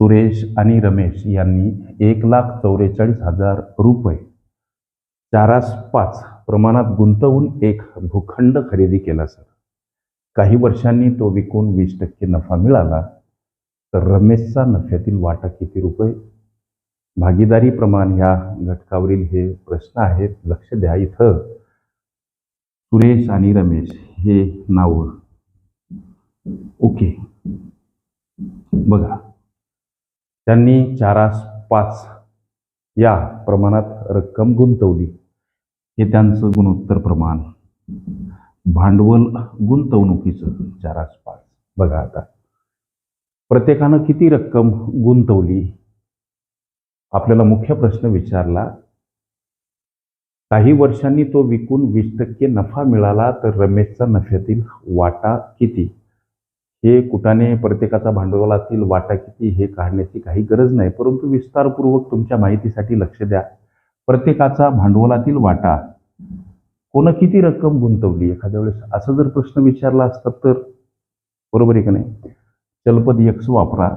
सुरेश आणि रमेश यांनी एक लाख चौवेचाळीस हजार रुपये चारास पाच प्रमाणात गुंतवून एक भूखंड खरेदी केला सर. काही वर्षांनी तो विकून वीस टक्के नफा मिळाला तर रमेशचा नफ्यातील वाटा किती रुपये? भागीदारी प्रमाण ह्या घटकावरील हे प्रश्न आहेत लक्ष द्या इथं. सुरेश आणि रमेश हे नाव ओके. बघा. त्यांनी चारास पाच या प्रमाणात रक्कम गुंतवली. हे त्यांचं गुणोत्तर प्रमाण. भांडवल गुंतवणुकीचं चारास पाच. बघा आता. प्रत्येकानं किती रक्कम गुंतवली? आपल्याला मुख्य प्रश्न विचारला काही वर्षांनी तो विकून वीस टक्के नफा मिळाला तर रमेशचा नफ्यातील वाटा किती? हे कुठाने प्रत्येकाचा भांडवलातील वाटा किती हे काढण्याची काही गरज नाही. परंतु विस्तारपूर्वक तुमच्या माहितीसाठी लक्ष द्या. प्रत्येकाचा भांडवलातील वाटा. कोण किती रक्कम गुंतवली? एखाद्या वेळेस असं जर प्रश्न विचारला असता तर? बरोबर आहे का नाही? चलपद यक्ष वापरा.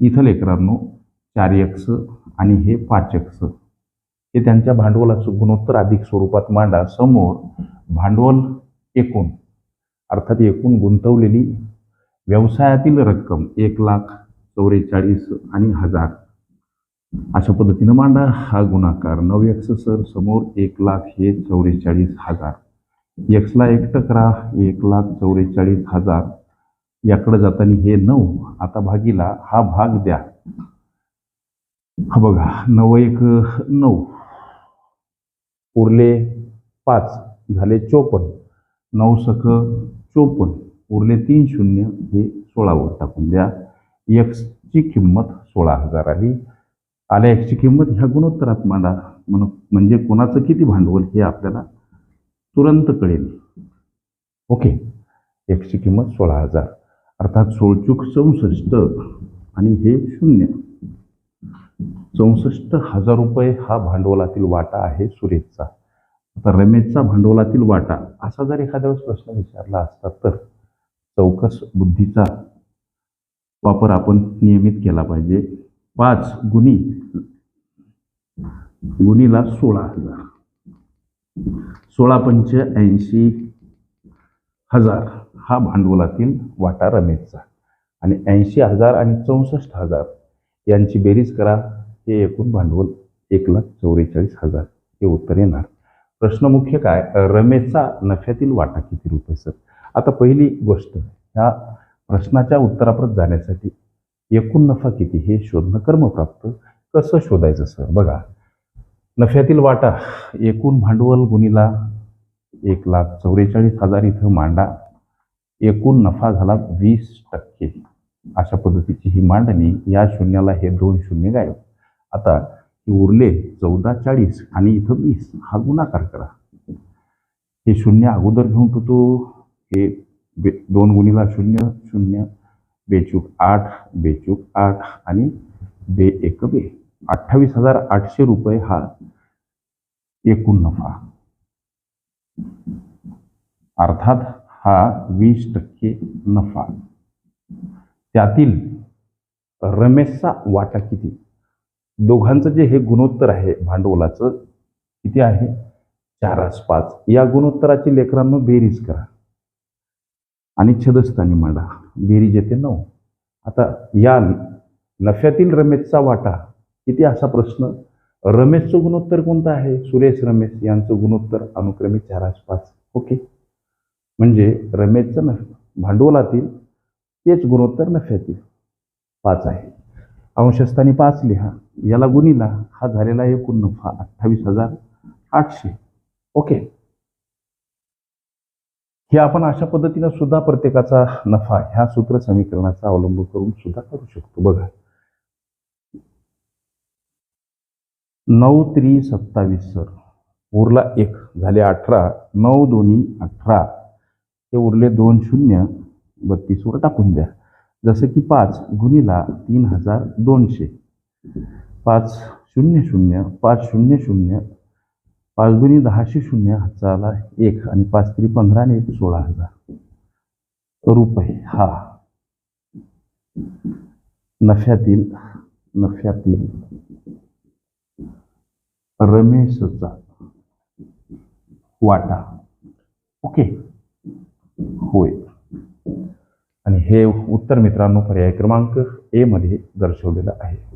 इथं लेकरांनो चार यक्ष आणि हे पाच यक्स हे त्यांच्या भांडवलाचं गुणोत्तर अधिक स्वरूपात मांडा. समोर भांडवल एकूण अर्थात एकूण गुंतवलेली व्यवसायातील रक्कम एक लाख चौवेचाळीस आणि हजार. अशा पद्धतीनं मांडा हा गुणाकार. नऊ एक्स सर समोर एक लाख हे चौवेचाळीस हजार. एक्सला एक टकरा एक लाख चौवेचाळीस हजार. याकडे जाताना हे नऊ आता भागीला हा भाग द्या. हा बघा नऊ एक नऊ. उरले पाच झाले चोपन्न. नऊ सख चोपन्न. उरले तीन शून्य हे सोळावर टाकून द्या. एक्सची किंमत सोळा हजार आली आल्या एक्सची किंमत ह्या गुणोत्तरात मांडा. म्हण म्हणजे कोणाचं किती भांडवल हे आपल्याला तुरंत कळेल. ओके. एक्सची किंमत सोळा हजार. अर्थात सोळचूक चौसष्ट आणि हे शून्य. चौसष्ट हजार रुपये हा भांडवलातील वाटा आहे सुरेशचा. आता रमेशचा भांडवलातील वाटा असा जर एखाद्या वेळेस प्रश्न विचारला असता तर? चौकस बुद्धीचा वापर आपण नियमित केला पाहिजे. पाच गुणी गुणीला सोळा हजार. सोळा पंच ऐंशी हजार हा भांडवलातील वाटा रमेशचा. आणि ऐंशी हजार आणि चौसष्ट हजार यांची बेरीज करा हे एकूण भांडवल एक लाख चौवेचाळीस हजार हे उत्तर येणार. प्रश्न मुख्य काय? रमेशचा नफ्यातील वाटा किती रुपये सर? आता पहिली गोष्ट ह्या प्रश्नाच्या उत्तराप्रत जाण्यासाठी एकूण नफा किती हे शोधणं कर्मप्राप्त कसं शोधायचं सर? बघा नफ्यातील वाटा एकूण भांडवल गुणीला एक लाख चौवेचाळीस हजार इथं मांडा. एकूण नफा झाला वीस टक्के अशा पद्धतीची ही मांडणी या शून्याला हे दोन शून्य गायब. आता उरले चौदा चाळीस आणि इथं वीस हा गुणाकार करा. हे शून्य अगोदर घेऊन तो तो हे बे दोन गुणीला शून्य शून्य बेचूक आठ बेचूक आठ आणि बे एक बे. अठ्ठावीस हजार आठशे रुपये हा एकूण नफा. अर्थात हा वीस टक्के नफा. त्यातील रमेशचा वाटा किती? दोघांचं जे हे गुणोत्तर आहे भांडवलाचं किती आहे? चारास पाच. या गुणोत्तराची लेकरांनो बेरीज करा. आणि छदस्थानी मांडा. बेरीज येते नऊ. आता या नफ्यातील रमेशचा वाटा किती असा प्रश्न? रमेशचं गुणोत्तर कोणतं आहे? सुरेश रमेश यांचं गुणोत्तर अनुक्रमे चारास पाच. ओके. म्हणजे रमेशचं नफ भांडवलातील तेच गुणोत्तर नफ्यातील पाच आहे. अंशस्थानी पाच लिहा. याला गुणीला. हा झालेला एकूण नफा अठ्ठावीस हजार आठशे. ओके. हे आपण अशा पद्धतीनं सुद्धा प्रत्येकाचा नफा ह्या सूत्र समीकरणाचा अवलंब करून सुद्धा करू शकतो. बघा. नऊ त्री सत्तावीस सर. उरला एक झाले अठरा. नऊ दोन्ही अठरा. हे उरले दोन शून्य. बत्तीसवर टाकून द्या. जसं की पाच गुणीला तीन हजार दोनशे. पाच शून्य शून्य पाच शून्य शून्य पाच दोन्ही दहाशे शून्य हजाराला एक आणि पाच तरी पंधरा आणि एक सोळा हजार रुपये हा नफ्यातील नफ्यातील रमेशचा वाटा. ओके. होय. आणि हे उत्तर मित्रांनो पर्याय क्रमांक ए मध्ये दर्शवलेलं आहे.